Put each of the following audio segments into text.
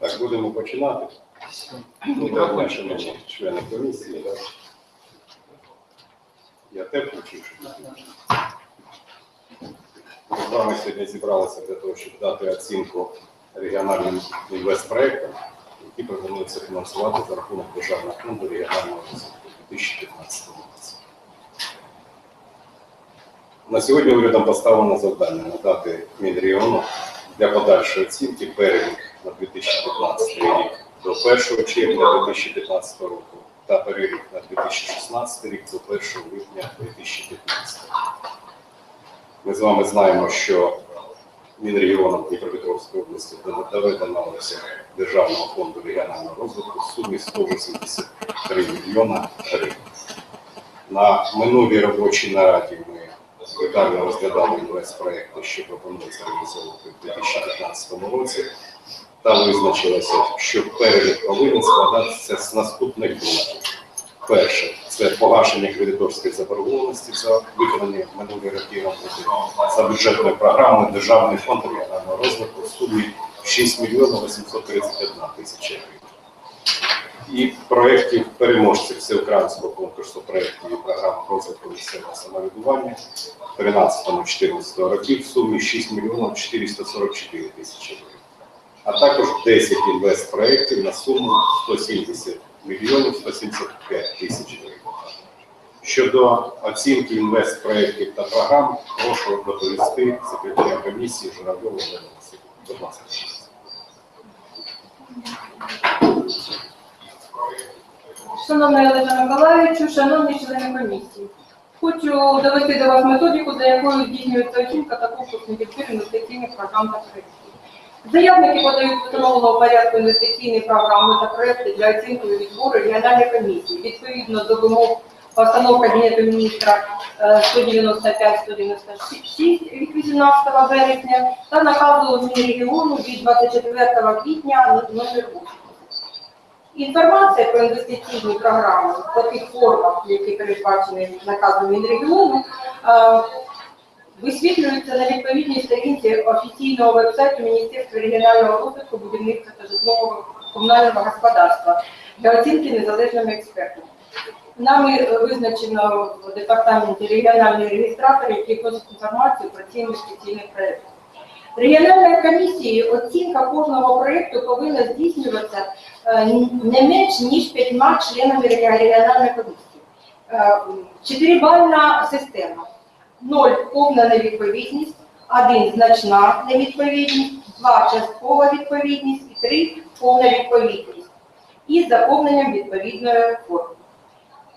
Так, будемо починати. Ну, так, шановні члени комісії. да. Я те включив. Ми з вами сьогодні зібралися для того, щоб дати оцінку регіональним інвестпроектам, які пропонуються фінансувати за рахунок Державного фонду регіонального розвитку 2015 році. На сьогодні урядом поставлено завдання надати Мінрегіону для подальшої оцінки перелік на 2015 рік до 1 червня 2015 року та перелік на 2016 рік до 1 липня 2015 року. Ми з вами знаємо, що Мінрегіоном Дніпропетровської області доведено Державного фонду регіонального розвитку в сумі 183 мільйона гривень. На минулій робочій нараді ми детально розглядали інвестпроекти, що пропонується реалізовувати в 2015 році, та визначилося, що перелік повинен складатися з наступних пунктів. Перше це погашення кредиторської заборгованості за виконані в минулі роки роботи за бюджетною програмою Державний фонд регіонального розвитку в сумі 6 мільйонів 831 тисяча гривень. І проєктів переможців всеукраїнського конкурсу проєктів і програм розвитку місцевого самоврядування 13-14 років в сумі 6 мільйонів 444 тисячі гривень. А також 10 інвестпроєктів на суму 170 мільйонів 175 тисяч гривень. Щодо оцінки інвестпроєктів та програм, прошу доповісти секретаря комісії Журавльова. Будь ласка. Шановний Олеже Миколаївичу, шановні члени комісії, хочу довести до вас методику, за якою здійснюється оцінка та конкурс інвестиційних інвестиційних програм та проєктів. Заявники подають в встановленому порядку інвестиційні програми та проекти для оцінки відбору регіональної комісії відповідно до вимог постанов Кабінету міністра е, 195-196 від 18 вересня та наказу Мінрегіону від 24 квітня номер 8. Інформація про інвестиційні програми по тих формах, які передбачені наказом Мінрегіону, висвітлюються на відповідній сторінці офіційного вебсайту Міністерства регіонального розвитку, будівництва та житлового комунального господарства для оцінки незалежними експертами. Нами е, визначено в департаменті регіональний реєстратор, який вносить інформацію про ці інвестиційні проекти. Регіональної комісії оцінка кожного проєкту повинна здійснюватися е, не менш ніж п'ятьма членами регіональної комісії. Е, Чотирибальна система. Ноль повна невідповідність, один значна невідповідність, два часткова відповідність і три повна відповідність із заповненням відповідної форми.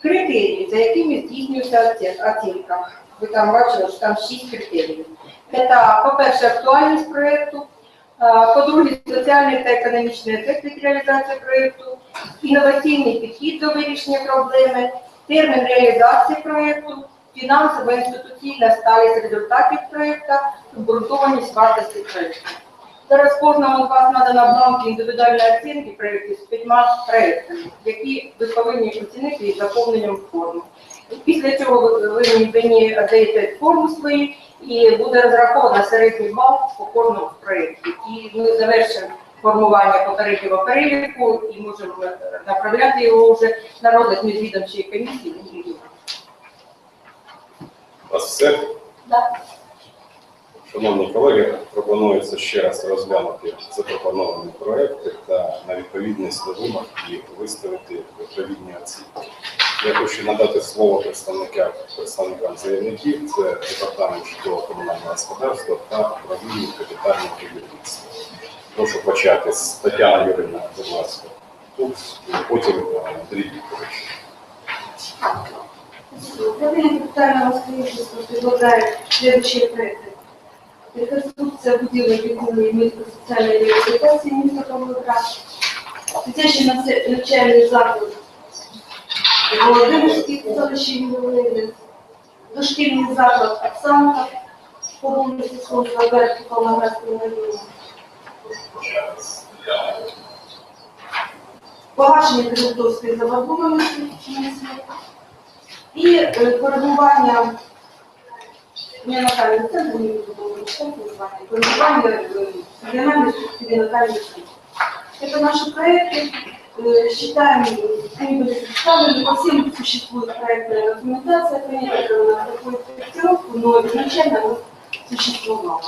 Критерії, за якими здійснюється оцінка. Ви там бачили, що там шість критеріїв. Це, по-перше, актуальність проєкту, по-друге, соціальний та економічний ефект від реалізації проєкту, інноваційний підхід до вирішення проблеми, термін реалізації проєкту, фінансова інституційна сталість результатів проєкту, обґрунтованість вартості проєкту. Зараз кожному з вас надана бланк індивідуальної оцінки проєктів з п'ятьма проєктами, які ви повинні оцінити із заповненням форми. Після цього ви, мені даєте форму свої і буде розраховано середній бал по кожному з проєктів. І ми завершимо формування попереднього переліку і можемо направляти його вже на розгляд міжвідомчої комісії. У вас все? Да. Шановні колеги, пропонується ще раз розглянути запропоновані проекти та на відповідність до вимог і виставити відповідні оцінки. Я хочу надати слово представникам представникам заявників, це департамент житлово-комунального господарства та управління капітального будівництва. Прошу почати з Тетяни Юрівна, будь ласка. Тут, потім е, Андрій Вікторович. Управление капитального строительства предлагает следующие проекты. Реконструкция будівель відділення медико-соціальної реабілітації міста Павлоград, дитячий навчальний заклад. Володимирський селищі Міловини, дошкільний заклад Оксанка. По вулиці Сонцева Берег Павлоградського району. Погашення кредиторської заборгованості і е, коригування не натальний центр, не буду читати названня, коригування е, регіональної субсидії натальної світі. Это наши проекты. Э, Считаем, они были представлены, по всем существует проектная документация, принята на такую корректировку, но изначально она существовала.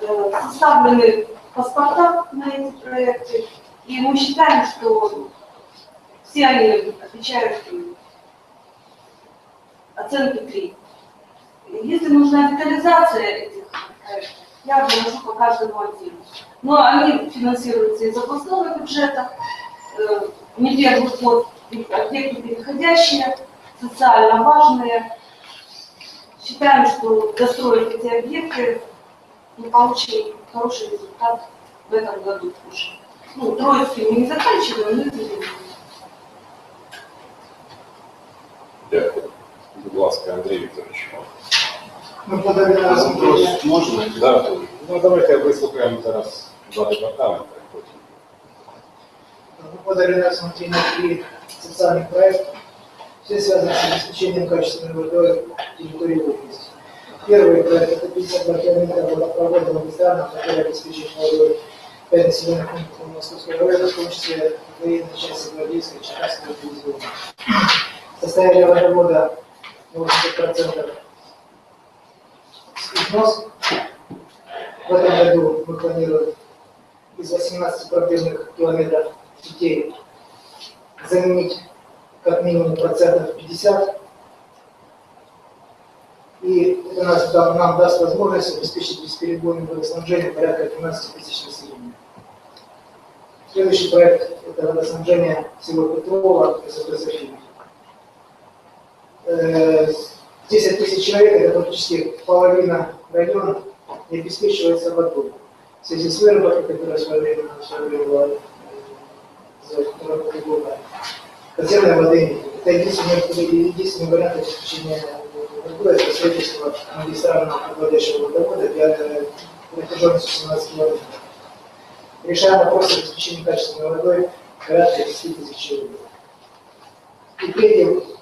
Э, Составлены паспорта на эти проекты, и мы считаем, что все они отвечают оценке 3. Если нужна детализация этих проектов, я выношу по каждому отдельно. Но они финансируются из областного бюджета, э, не первый год, объекты переходящие, социально важные. Считаем, что достроив эти объекты, мы получим хороший результат в этом году уже. Ну, Троицкий мы не заканчиваем, но это Будь ласка, Андрій Вікторович. Ми подали на розгляд. Можна? Да. Ну, давайте вислухаємо зараз два департаменти. Потім. Мы подали на рассмотрение три социальных проекта, все связаны с обеспечением качественной водой территории области. Первый проект – это 52 километра водопровода магистрального, который обеспечивает водой пять населенных пунктов Московского района, в том числе военной части Гвардейской и Черкасского дивизиона. Состояние водовода 80% износ. В этом году мы планируем из 18 пробежных километров детей заменить как минимум процентов 50. И это нас, да- нам даст возможность обеспечить бесперебойное водоснабжение порядка 12 тысяч населения. Следующий проект – это водоснабжение село Петрова, СП София. Э, 10 тысяч человек, это практически половина района, не обеспечивается водой. В связи с выработкой, которая в свое время, в свое была э, за второй полгода, подземной воды. Это единственный, единственный вариант обеспечения водой, это строительство магистрального подводящего водовода для э, протяженностью 17 километров. Решаем вопрос обеспечения качественной водой порядка 10 тысяч человек. И третий э,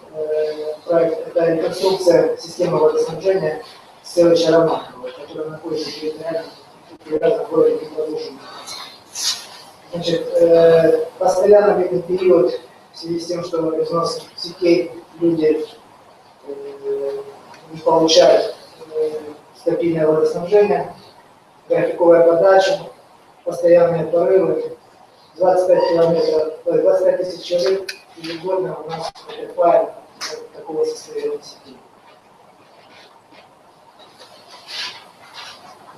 проект – это реконструкция системы водоснабжения селища Романково, которая находится территориально в городе Днепродзержинск. Значит, э, постоянно в этот период, в связи с тем, что износ сетей люди э, не получают э, стабильное водоснабжение, графиковая подача, постоянные порывы, 25 километров, ой, 25 тысяч человек ежегодно у нас потерпает от такого состояния сети.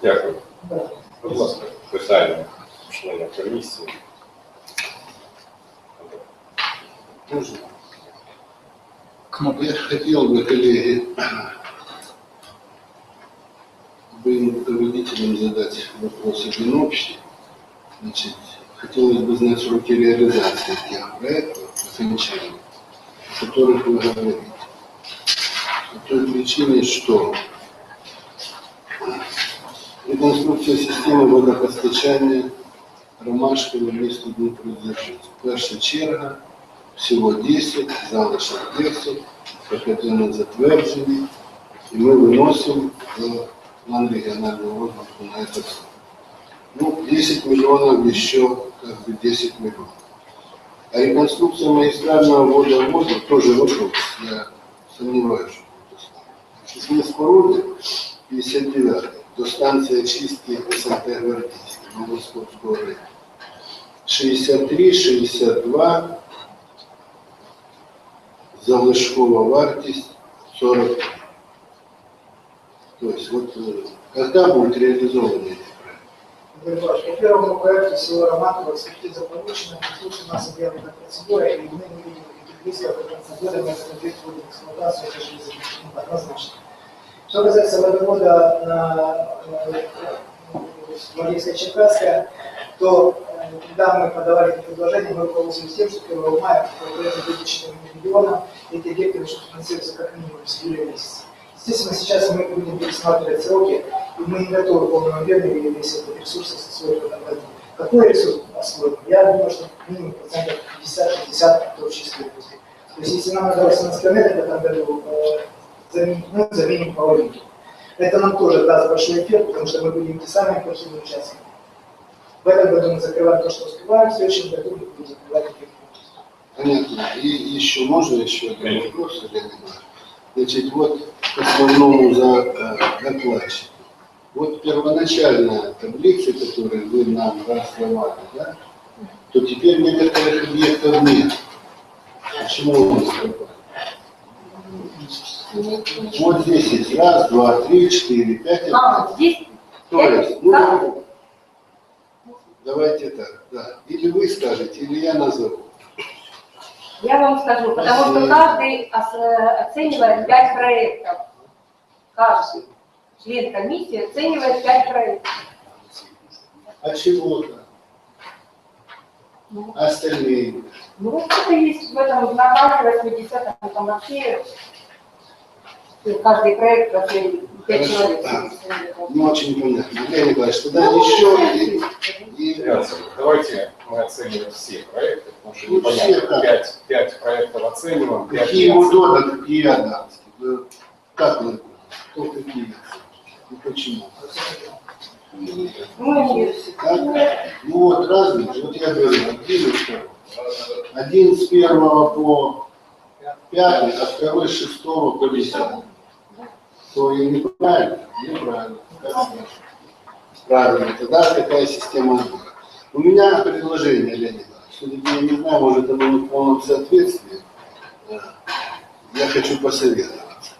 Дякую. Да. Будь ласка, питання члена комісії. Можно? Я хотел бы, коллеги, своим руководителям задать вопрос один общий. Значит, хотелось бы знать сроки реализации тех проектов, окончания, о которых вы говорите. По той причине, что реконструкція системи водопостачання Ромашково місто Дніпродзержинськ. Перша черга, всього 10, залишок 10, ПКТ затверджені, і ми виносимо в план регіонального розвитку на этот срок. Ну, 10 миллионов еще как бы 10 миллионов. А реконструкция магистрального водовода тоже вопрос. Я сомневаюсь, что это мы споруды 59 до станции очистки СМТ Гвардейской Новосковского района. 63, 62, залишкова вартість 40. То есть вот э, когда будут реализованы эти Павлович, по первому проекту село Романково экспертиза получена, конструкция у нас объявлена процедура, и мы не видим никаких рисков, конца года мы этот объект вводим в эксплуатацию, это же ну, однозначно. Что касается водовода на Гвардейская Черкасская, то э, когда мы подавали это предложение, мы руководствовались тем, что 1 мая по проекту 2004 миллиона эти объекты начнут финансироваться как минимум с июля месяца. Естественно, сейчас мы будем пересматривать сроки, и мы не готовы объеме весь этот ресурс освоить в этом году. Какой ресурс освоим? Я думаю, что минимум процентов 50-60 в стоимости. То есть если нам надо 18 километров в этом году, э, заменить, мы заменим половину. Это нам тоже даст большой эффект, потому что мы будем те самыми плохими участками. В этом году мы закрываем то, что успеваем, в следующем году мы будем закрывать эти Понятно. И еще можно еще один вопрос? Значит, вот основному за э, докладчику. Вот первоначальная таблица, которую вы нам раздавали, да, то теперь некоторых объектов нет. Почему у нас? Вот здесь есть раз, два, три, четыре, пять. А, здесь То есть, ну, Да. давайте так, да. Или вы скажете, или я назову. Я вам скажу, потому что каждый оценивает пять проектов. Каждый член комиссии оценивает пять проектов. А чего-то? Ну, Остальные. Ну, вот это есть в этом наказе 80 там вообще каждый проект оценивает Хорошо. человек. Не очень понятно. Андрей Николаевич, тогда еще и, и- Давайте мы оценим все проекты, потому что Ну, непонятно, все, да. пять, пять проектов оцениваем, какие оцениваем. удобно, какие аданские. Да Как вы? Кто какие? И почему? Ну, Как? Ну вот разные. Вот я говорю, один и второй. Один с первого по пятый, а второй с шестого по десятый. То и неправильно? Неправильно. Правильно. Тогда какая система? У меня предложение, Иванович. Все-таки я не знаю, может оно не в полном соответствии. Э, Я хочу посоветоваться.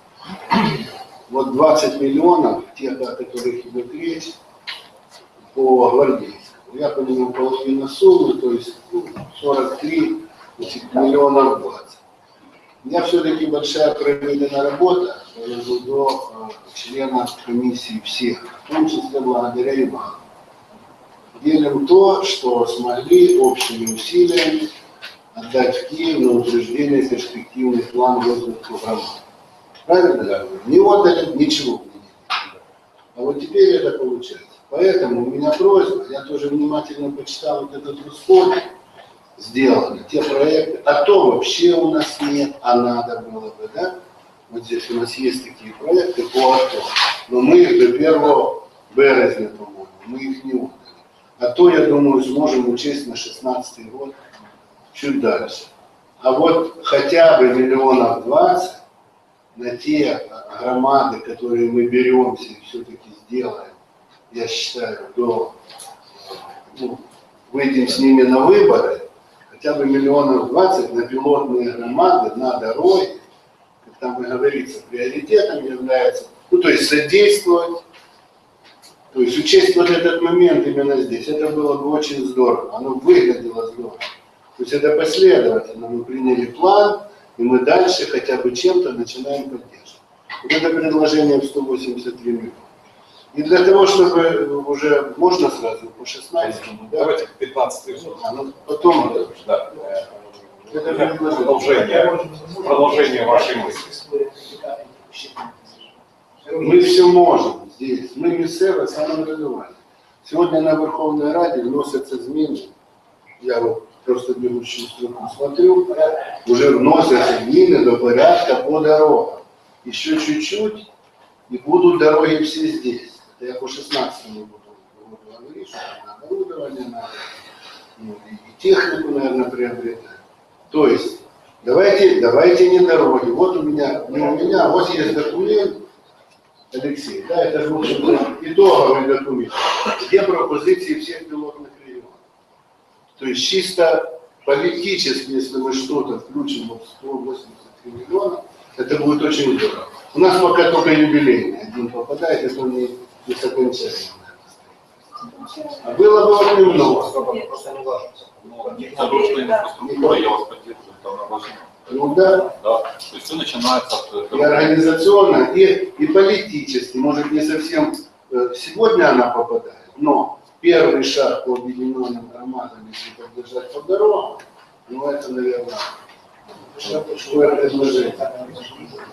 Вот 20 миллионов, тех, о которых идет речь, по гвардейскому. Я поменял половину суммы, то есть ну, 43 значит, миллионов 20. Меня все-таки большая проведена работа довожу до членов комиссии всех, в том числе благодаря и вам. Делим то, что смогли общими усилиями отдать в Киев на утверждение перспективных планов развития громад. Правильно? я говорю? Не отдали ничего. А вот теперь это получается. Поэтому у меня просьба, я тоже внимательно почитал вот этот расход, сделаны те проекты, а то вообще у нас нет, а надо было бы, да? Вот здесь у нас есть такие проекты по АТО, но мы их до 1 березня, по-моему, мы их не отдали. А то, я думаю, сможем учесть на 16 год чуть дальше. А вот хотя бы миллионов 20 на те громады, которые мы беремся и все-таки сделаем, я считаю, до, ну, выйдем с ними на выборы, хотя бы миллионов 20 на пилотные громады, на дороги, как там и говорится, приоритетом является, ну, то есть содействовать, то есть учесть вот этот момент именно здесь, это было бы очень здорово, оно выглядело здорово. То есть это последовательно, мы приняли план, и мы дальше хотя бы чем-то начинаем поддерживать. Вот это предложение в 183 миллиона. И для того, чтобы уже можно сразу по 16 да, Давайте к 15 год. а, ну, потом Да. э, это Продолжение, продолжение вашей мысли. мы все можем здесь. Мы місцеве самоврядування. Сегодня на Верховной Раде вносятся зміни. Я вот просто бегущую строку смотрю, уже вносятся зміни до порядка по дорогам. Еще чуть-чуть, и будут дороги все здесь. Это я по 16 буду, буду говорить, что на оборудование надо, ну, и, технику, наверное, приобретать. То есть, давайте, давайте не дороги. Вот у меня, не у меня, вот есть документ, Алексей, да, это же, общем, итоговый документ, где пропозиции всех пилотных районов. То есть чисто политически, если мы что-то включим вот 183 миллиона, это будет очень здорово. У нас пока только юбилейный один попадает, это не, не с. А было бы вот немного. Задушная инфраструктура, я вас поддерживаю, там важно. Ну да, Да. То есть все начинается от и организационно, и, и политически. Может, не совсем э, сегодня она попадает, но первый шаг по объединенным громадам, если поддержать по дорогам, ну это, наверное, шестое предложение.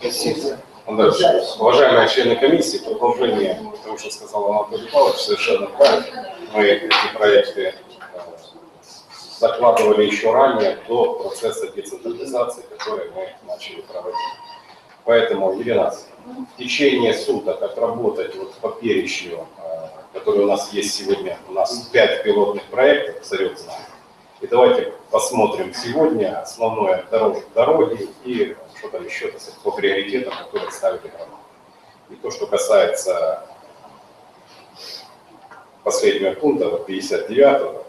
Спасибо. Дальше. Уважаемые члены комиссии, продолжение того, что сказал Анатолий Павлович, совершенно правильно. Мы эти проекты э, закладывали еще ранее, до процесса децентрализации, который мы начали проводить. Поэтому, Елена, в течение суток отработать вот по перечню э, которые у нас есть сегодня. У нас 5 пилотных проектов, Царев знает. И давайте посмотрим сегодня основное дорог, дороги и что там еще так сказать, по приоритетам, которые ставили громады. И то, что касается последнего пункта, вот 59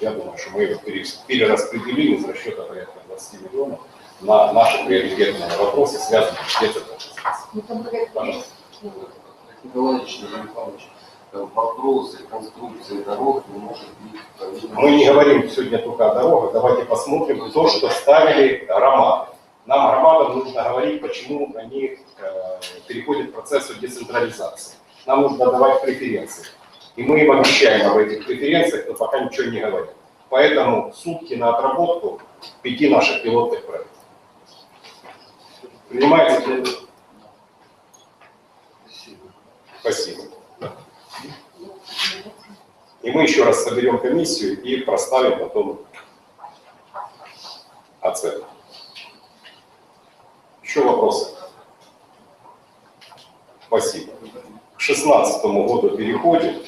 я думаю, что мы его перераспределим из расчета порядка 20 миллионов на наши приоритетные вопросы, связанные с децентрализацией. Ну. Пожалуйста. Николаевич, Николай Михайлович, э, вопрос реконструкции дорог не может быть. Мы не говорим сегодня только о дорогах, давайте посмотрим то, что ставили громады. Нам громадам нужно говорить, почему они э, переходят к процессу децентрализации. Нам нужно давать преференции. И мы им обещаем об этих преференциях, но пока ничего не говорим. Поэтому сутки на отработку пяти наших пилотных проектов. Принимается? Спасибо. Спасибо. И мы еще раз соберем комиссию и проставим потом оценку. Еще вопросы? Спасибо. К 2016 году переходим.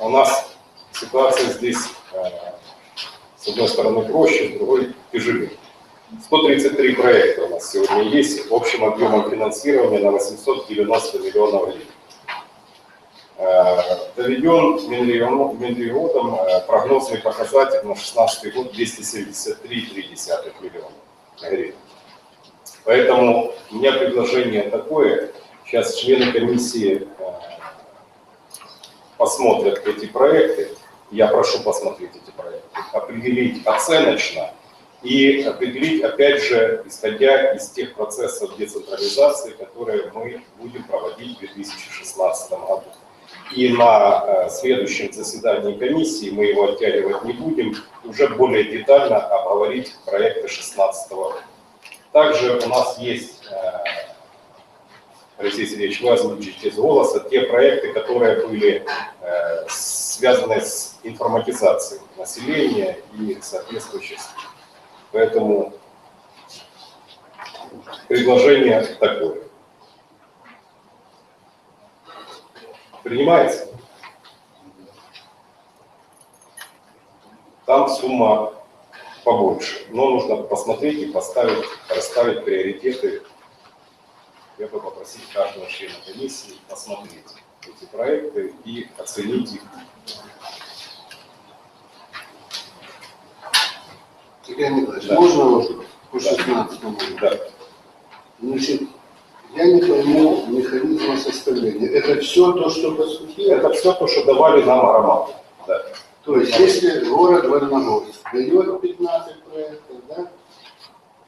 У нас ситуация здесь, э, с одной стороны, проще, с другой тяжелее. 133 проекта у нас сегодня есть, общим объемом финансирования на 890 миллионов гривен. Э, Доведен Минрегион- Минрегионом э, прогнозный показатель на 2016 год 273,3 миллиона гривен. Поэтому у меня предложение такое, сейчас члены комиссии э, посмотрят эти проекты, я прошу посмотреть эти проекты, определить оценочно и определить, опять же, исходя из тех процессов децентрализации, которые мы будем проводить в 2016 году. И на э, следующем заседании комиссии, мы его оттягивать не будем, уже более детально обговорить проекты 2016 года. Также у нас есть, э, Алексей Сергеевич, вы озвучите из голоса те проекты, которые были э, связаны с информатизацией населения и соответствующих. Поэтому предложение такое. Принимается? Там сумма побольше, но нужно посмотреть и поставить, расставить приоритеты. Я бы попросил каждого члена комиссии посмотреть эти проекты и оценить их. Игорь Николаевич, Да. можно вопрос по Да. 16 году? Да. Значит, я не пойму механизма составления. Это все то, что по сути? Это все то, что давали нам громады. Да. То есть, если город Вольногорск дает 15 проектов, да?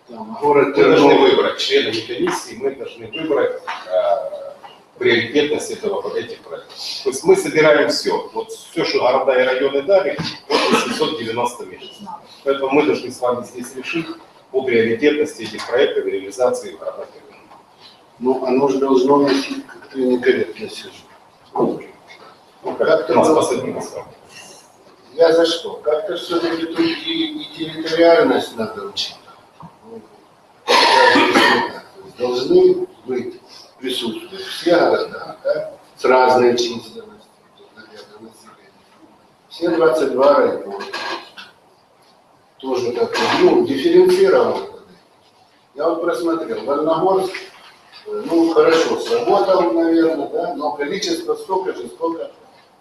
Там, город Мы должны выбрать членами комиссии, мы должны выбрать э, приоритетность этого, этих проектов. То есть мы собираем все. Вот все, что города и районы дали, вот 890 миллионов. Поэтому мы должны с вами здесь решить по приоритетности этих проектов и реализации в городах и. Ну, оно же должно носить как-то некорректно себя. Ну, как Как-то было. Я за что? Как-то все-таки тут и, и территориальность надо учить. Должны быть присутствовать все города, да, с разной численностью. Все 22 района. Тоже как ну, дифференцированно. Я вот просмотрел, Вольногорск, ну, хорошо, сработал, наверное, да, но количество столько же, сколько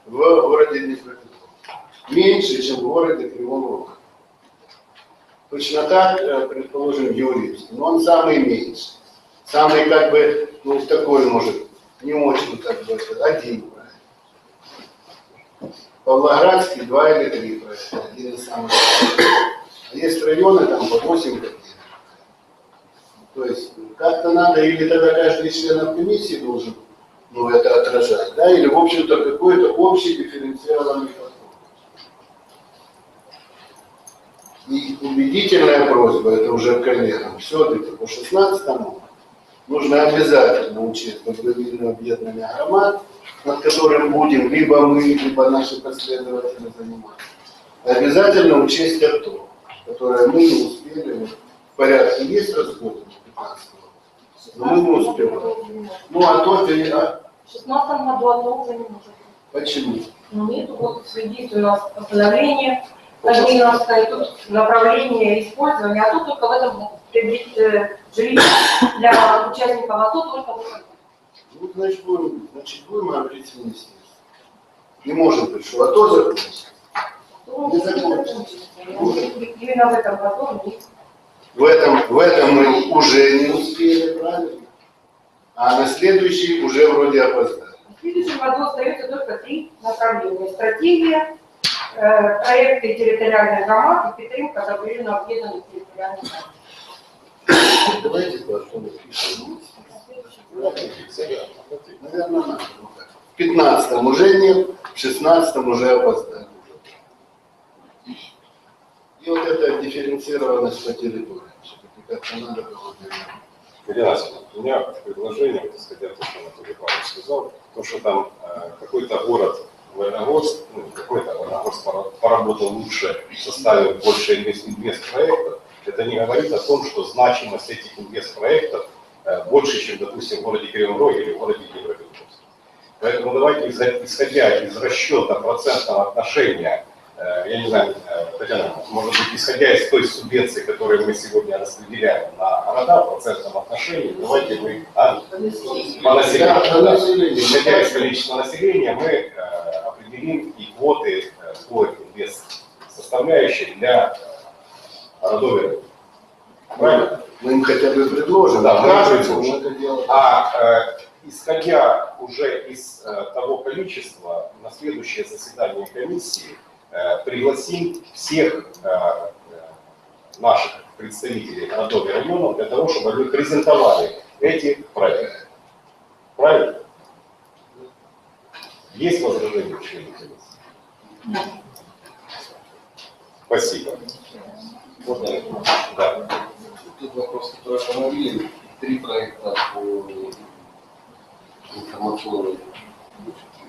в городе Днепропетровск меньше, чем в городе Кривом Рог. Точно так, э, предположим, Юрьевский, но он самый меньший. Самый, как бы, ну, такой, может, не очень, как бы, один. Павлоградский два или три проекта, один из самых. А есть районы, там, по 8 каких То есть, как-то надо, или тогда каждый член комиссии должен, ну, это отражать, да, или, в общем-то, какой-то общий дифференцированный подход. И убедительная просьба, это уже коллегам, все-таки по 16-му нужно обязательно учесть добровольное объединение громад, над которым будем либо мы, либо наши последователи заниматься. Обязательно учесть АТО, которое мы не успели, в порядке есть расходы 15 но мы не успеваем. Ну, а то, пере- а, В 16 году АТО уже не может. Почему? Ну, Нет, вот следит у нас постановление Кабминовское, тут направление использования, а тут только в этом приобрет- э, жилище для участников АТО только в этом. Ну, значит, будем, значит, будем с министерством. Не может быть, что АТО закончится. Ну, Не закончится. Именно в этом году В этом, в этом мы уже не успели, правильно? А на следующий уже вроде опоздали. В следующем году остается только три направления. Стратегия, э, проекты территориальных громад и підтримка добровольно объединенных территориальных громад. Давайте. Наверное, надо. В 15 уже нет, в 16 уже опоздали. И вот эта дифференцированность по территории. Все-таки как-то надо было делать. Ирина у меня предложение, исходя из того, что Анатолий сказал, то, что там э, какой-то город Вороногорск, ну, какой-то Вороногорск пора- поработал лучше, составил больше инвест- инвестпроектов, это не говорит о том, что значимость этих инвестпроектов э, больше, чем, допустим, в городе Кривом Роге или в городе Днепропетровске. Поэтому давайте, исход- исходя из расчета процентного отношения, э, я не знаю, Татьяна, может быть, исходя из той субвенции, которую мы сегодня распределяем на города в процентном отношении, давайте мы а, по населению, Да, исходя из количества населения, мы э, определим и квоты э, по инвест составляющие для э, районов. Правильно? Мы им хотя бы предложим. Да, мы предложим. уже это. А э, исходя уже из э, того количества, на следующее заседание комиссии э, пригласим всех э, э, наших представителей городов и районов для того, чтобы они презентовали эти проекты. Правильно? Есть возражения у членов комиссии? Спасибо. Можно? Да. Тут вопрос, который остановили. Три проекта по информационной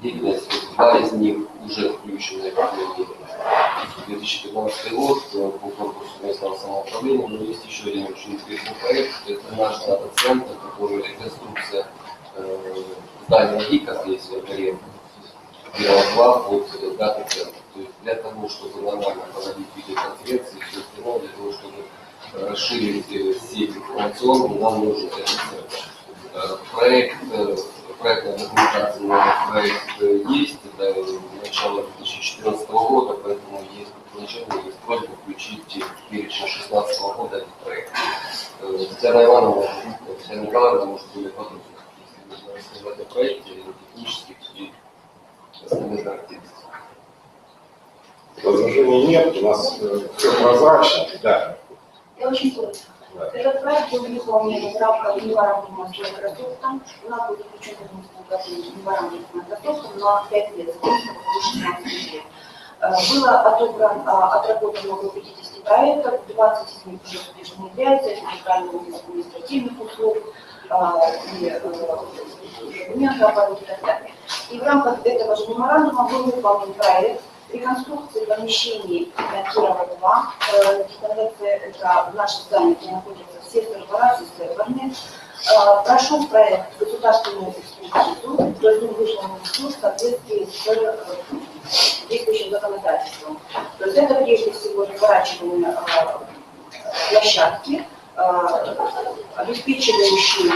деятельности. Два из них уже включены в 2015 год э, по конкурсу местного самоуправления. Но есть еще один очень интересный проект. Это наш дата-центр, который реконструкция э, здания ГИКа здесь, в Оренбурге. Первого два под дата-центр. То есть для того, чтобы нормально проводить видеоконференции все остальное, для того, чтобы э, расширить э, сеть информационную, нам нужен этот центр. Э, Проект, э, проектная документация проект э, есть, это начало 2014 года, поэтому есть предложение, есть просьба включить в перечень 2016 года этот проект. Э, Татьяна Ивановна, Татьяна Николаевна, может, более подробно рассказать о проекте, или технических и остальных характеристик. Возражений нет, у нас все прозрачно. Да. Я очень коротко. Этот проект был выполнен в рамках Неварамки Microsoft. У нас будет включен году Неварамки Microsoft на 5 лет, 16 лет. Э, Было отобрано, а, отработано около 50 проектов, 20 из них уже успешно внедряются, это федеральный административных услуг, а, и э, документы так далее. И в рамках этого же меморандума был выполнен проект реконструкции помещений на Кирова-2. Э, Конвекция – это наше здание, где находятся все сервера, все серверные. Э, Прошел проект государственную экспертизу, то есть он вышел на суд в соответствии с э, действующим законодательством. То есть это прежде всего разворачивание э, площадки, э, обеспечивающие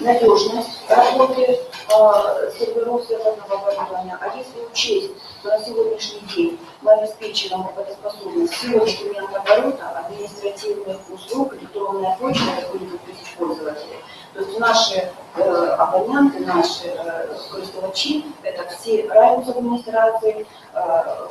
надежность работы э, серверов серверного оборудования. А если учесть, что на сегодняшний день мы обеспечиваем работоспособность всего документа оборота, административных услуг, электронная почта, будет тысяч пользователей, то есть наши э, абоненты, наши э, это все районные администрации, э,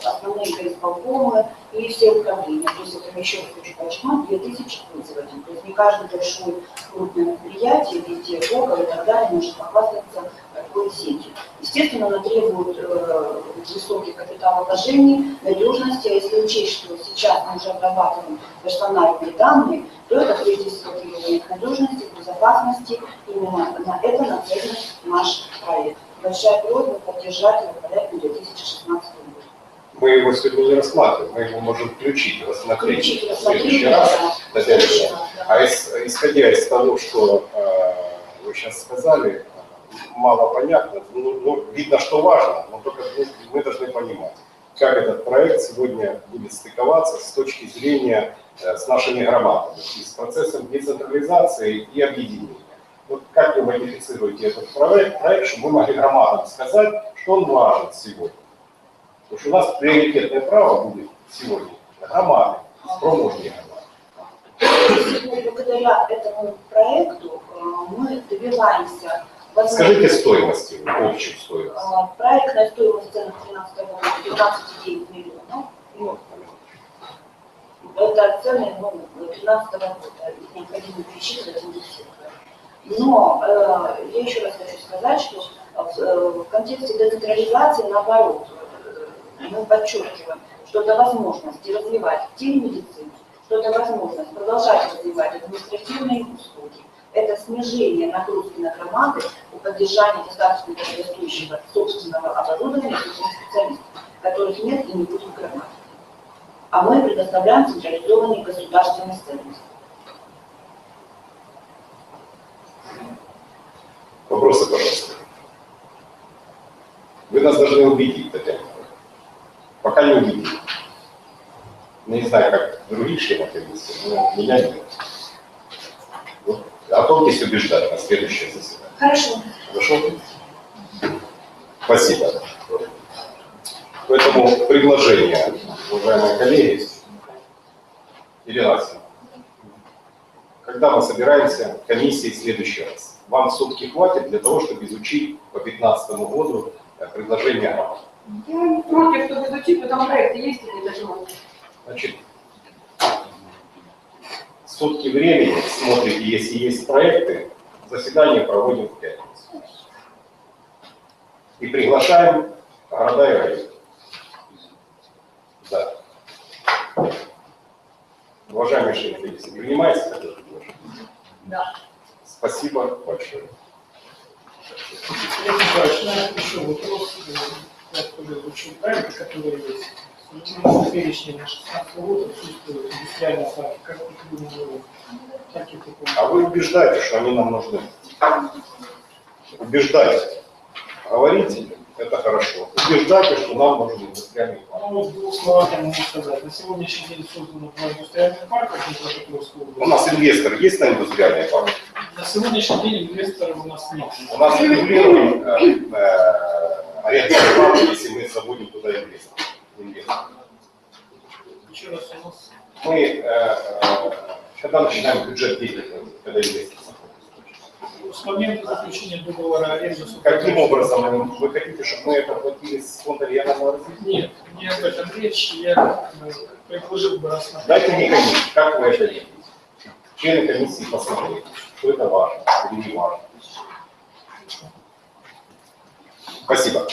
основные горисполкомы и все управления. То есть это еще раз хочу подчеркнуть, 2000 пользователей. То есть не каждый большой крупное предприятие, везде Google и так далее может похвастаться такой сетью. Естественно, она требует э, высоких капиталовложений, надежности. А если учесть, что сейчас мы уже обрабатываем персональные данные, то это прежде всего к надежности, безопасности. Именно на это нацелен наш проект. Большая просьба поддержать его проект на 2016 год. Мы его сегодня не рассматриваем, мы его можем включить, рассмотреть Включить в следующий раз. Татьяна Ильинична. А ис- исходя из того, что э, вы сейчас сказали, мало понятно. Ну, ну, видно, что важно, но только мы, должны понимать, как этот проект сегодня будет стыковаться с точки зрения э, с нашими громадами, с процессом децентрализации и объединения. Вот как вы модифицируете этот проект, проект, чтобы мы могли громадам сказать, что он важен сегодня. Потому что у нас приоритетное право будет сегодня громады, спроможные громады. Благодаря этому проекту э, мы добиваемся Скажите стоимость, общую стоимость. А, Проектная стоимость цен 13 года 15,9 миллионов. Ну, Это цены ну, 13 года, их необходимо пересчитывать индексировать. Но э, я еще раз хочу сказать, что в, э, в контексте децентрализации, наоборот, мы подчеркиваем, что это возможность развивать телемедицину, что это возможность продолжать развивать административные услуги, это снижение нагрузки на громады по поддержанию достаточно дорогостоящего собственного оборудования собственных специалистов, которых нет и не будет в. А мы предоставляем централизованный государственный сервис. Вопросы, пожалуйста. Вы нас должны убедить, Татьяна. Пока не убедили. Ну, Не знаю, как других комиссии, но меня нет. Вот, готовьтесь убеждать на следующее заседание. Хорошо. Хорошо? Спасибо. Поэтому предложение, уважаемые коллеги, Ирина Васильевна, когда мы собираемся в комиссии в следующий раз? Вам сутки хватит для того, чтобы изучить по 2015 году э, предложение громад? Я не против, чтобы изучить, потому проекты есть и должно. Значит, сутки времени, смотрите, если есть проекты, заседание проводим в пятницу. И приглашаем города и районы. Да. Уважаемые члены комиссии, принимается такое предложение? Да. Спасибо большое. Еще вопрос, тоже изучил проекты, которые есть. В перечне на 16 год отсутствуют индустриальные парки. Как будем делать? Как выполнять? А вы убеждаете, что они нам нужны. Убеждайте. Говорите, это хорошо. Убеждайте, что нам нужны индустриальные парки. Ну, вот двух словах я могу сказать. На сегодняшний день создано два индустриальных парка У нас инвестор есть на индустриальные парки? На сегодняшний день инвесторов у нас нет. У нас регулируем э, арендную плату, если мы заводим туда инвестора. Еще раз у нас Мы, э, э, когда начинаем бюджет действовать, когда инвестор заходит? с момента заключения договора аренды Каким образом вы хотите, чтобы мы это платили с фонда регионального развития? Нет, не об этом речь. Я э, предложил бы рассмотреть. Дайте мне комиссию, как вы это видите? Члены комиссии посмотрели, что это важно или не важно. Спасибо.